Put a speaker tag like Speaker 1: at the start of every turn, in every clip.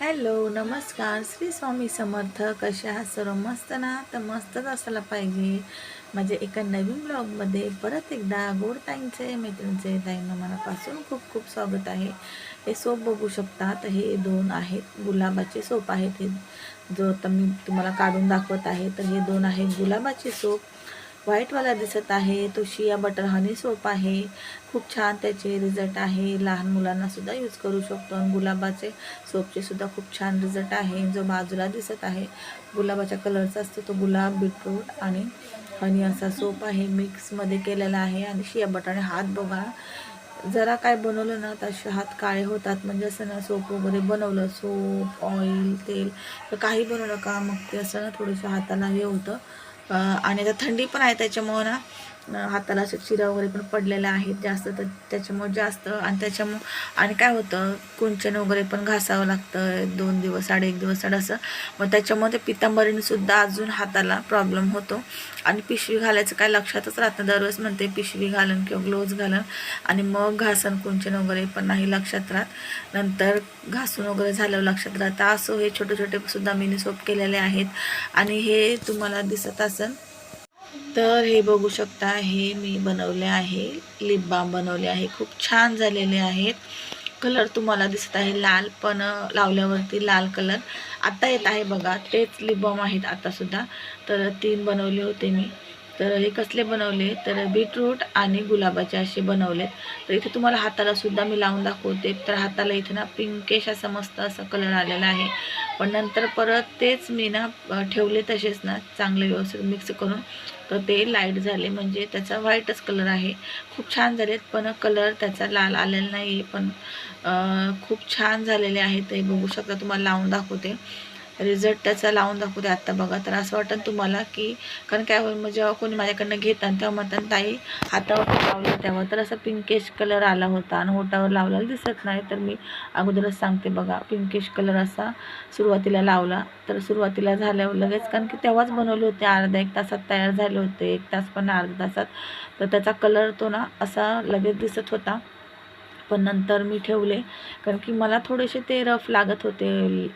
Speaker 1: Hello नमस्कार. श्री स्वामी समर्थ कशा आहात सर्व? मस्त ना? तर मस्तच असायला पाहिजे. माझ्या एका नवीन ब्लॉगमध्ये परत एकदा गोड ताईंचे मैत्रिणीचे ताईंना मनापासून खूप खूप स्वागत आहे. हे सोप बघू शकता तर हे दोन आहेत. गुलाबाचे सोप आहेत हे. जो आता मी तुम्हाला काढून दाखवत आहे तर हे दोन आहेत गुलाबाचे सोप. व्हाईटवाला दिसत आहे. तो शिया बटर हनी सोप आहे. खूप छान त्याचे रिझल्ट आहे. लहान मुलांना सुद्धा यूज करू शकतो आणि गुलाबाचे सोपचे सुद्धा खूप छान रिझल्ट आहे. जो बाजूला दिसत आहे गुलाबाच्या कलरचा असतो तो गुलाब बीटरूट आणि हनी असा सोप आहे. मिक्समध्ये केलेला आहे आणि शिया बटाणे हात बघा. जरा काय बनवलं ना तसे हात काळे होतात. म्हणजे असं ना सोप वगैरे बनवलं सोप ऑइल तेल तर काही बनवलं का मग ते असं ना थोडंसं हाताला हे होतं. आणि आता थंडी पण आहे त्याच्यामुळं ना हाताला असं चिरा वगैरे पण पडलेल्या आहेत जास्त तर त्याच्यामुळे जास्त. आणि त्याच्यामुळं आणि काय होतं कुंचन वगैरे पण घासावं लागतं दोन दिवस साडे एक दिवस आड असं. मग त्याच्यामध्ये ते अजून हाताला प्रॉब्लेम होतो. आणि पिशवी घालायचं काय लक्षातच राहत नाही. दरवेळेस म्हणते पिशवी घालन किंवा ग्लोव्ज घालन. आणि मग घासन कुंचन वगैरे पण नाही लक्षात राहत. नंतर घासून वगैरे झाल्यावर लक्षात राहतं. असो हे छोटे छोटे सुद्धा मिनी सोप केलेले आहेत. आणि हे तुम्हाला दिसत असेल तर हे बघू शकता हे मी बनवले आहे. लिप बाम बनवले आहे. खूप छान झालेले आहेत. कलर तुम्हाला दिसत आहे लाल पण लावल्यावरती लाल कलर आता येत आहे बघा. तेच लिप बाम आहेत आतासुद्धा. तर तीन बनवले होते मी. तर हे कसले बनवले? तर बीटरूट आणि गुलाबाचे असे बनवलेत. तर इथे तुम्हाला हाताला सुद्धा मी लावून दाखवते. तर हाताला इथे ना पिंकेश असा मस्त असा कलर आलेला आहे. पण नंतर परत तेच मी ना ठेवले तसेच ना चांगले व्यवस्थित मिक्स करून. तर ते लाइट झाले. म्हणजे त्याचा व्हाईटच कलर आहे. खूप छान झालेत पण कलर त्याचा लाल आलेला नाही पण खूप छान झालेले आहेत. ते बघू शकता तुम्हाला लावून दाखवते. रिझल्ट त्याचा लावून दाखवते आत्ता बघा. तर असं वाटतं तुम्हाला की कारण काय होईल मग जेव्हा कोणी माझ्याकडनं घेतात तेव्हा म्हणतात ताई हातावर लावलं तेव्हा. तर असा पिंकेश कलर आला होता आणि होटावर लावलेला दिसत नाही. तर मी अगोदरच सांगते बघा पिंकेश कलर असा सुरुवातीला लावला. तर सुरुवातीला झाल्यावर लगेच कारण की तेव्हाच बनवले होते अर्धा एक तासात तयार झाले होते एक तास पण अर्धा तासात. तर त्याचा कलर तो ना असा लगेच दिसत होता. पण नंतर मी ठेवले. कारण की मला थोडेसे ते रफ लागत होते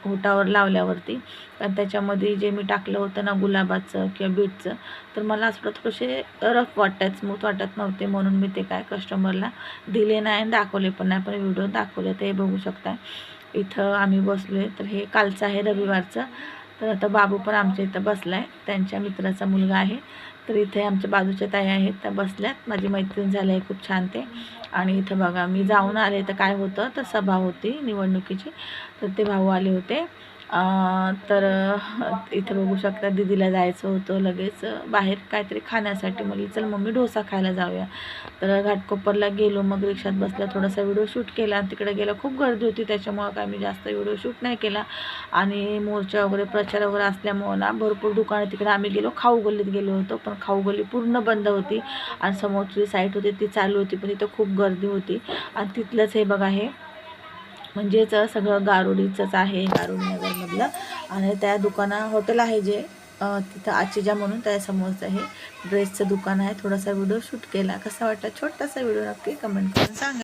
Speaker 1: होटावर लावल्यावरती. कारण त्याच्यामध्ये जे मी टाकलं होतं ना गुलाबाचं किंवा बीटचं तर मला असं थोडेसे रफ वाटत स्मूथ वाटत नव्हते. म्हणून मी ते काय कस्टमरला दिले नाही आणि दाखवले पण नाही. पण व्हिडिओ दाखवले ते बघू शकता. इथं आम्ही बसलो तर हे कालचं आहे रविवारचं. तर आता बाबू पण आमच्या इथं बसला आहे त्यांच्या मित्राचा मुलगा आहे. तर इथे आमच्या बाजूच्या ताई आहेत त्या बसल्यात. माझी मैत्रीण झाली आहे खूप छान ते. आणि इथं बघा मी जाऊन आले तर काय होतं? तर सभा होती निवडणुकीची. तर ते भाऊ आले होते. तर इथं बघू शकता दिदीला जायचं होतं लगेच. बाहेर काहीतरी खाण्यासाठी. म्हणली चल मम्मी डोसा खायला जाऊया. तर घाटकोपरला गेलो. मग रिक्षात बसला. थोडासा व्हिडिओ शूट केला. तिकडे गेला. खूप गर्दी होती. त्याच्यामुळं काय मी जास्त व्हिडिओ शूट नाही केला. आणि मोर्चा वगैरे प्रचार वगैरे असल्यामुळं ना भरपूर दुकानं तिकडे आम्ही गेलो. खाऊ गल्लीत गेलो होतो. पण खाऊ गल्ली पूर्ण बंद होती. आणि समोरची साईट होती ती चालू होती. पण तिथं खूप गर्दी होती. आणि तिथलंच हे बघा हे म्हणजेच सगळं गारुडीचंच आहे गारुडी नगरमधलं आणि त्या दुकाना हॉटेल आहे जे तिथं आचिजा म्हणून त्या समोरचं हे ड्रेसचं दुकान आहे. थोडासा व्हिडिओ शूट केला. कसा वाटला? छोटासा व्हिडिओ नक्की कमेंट करून सांगा.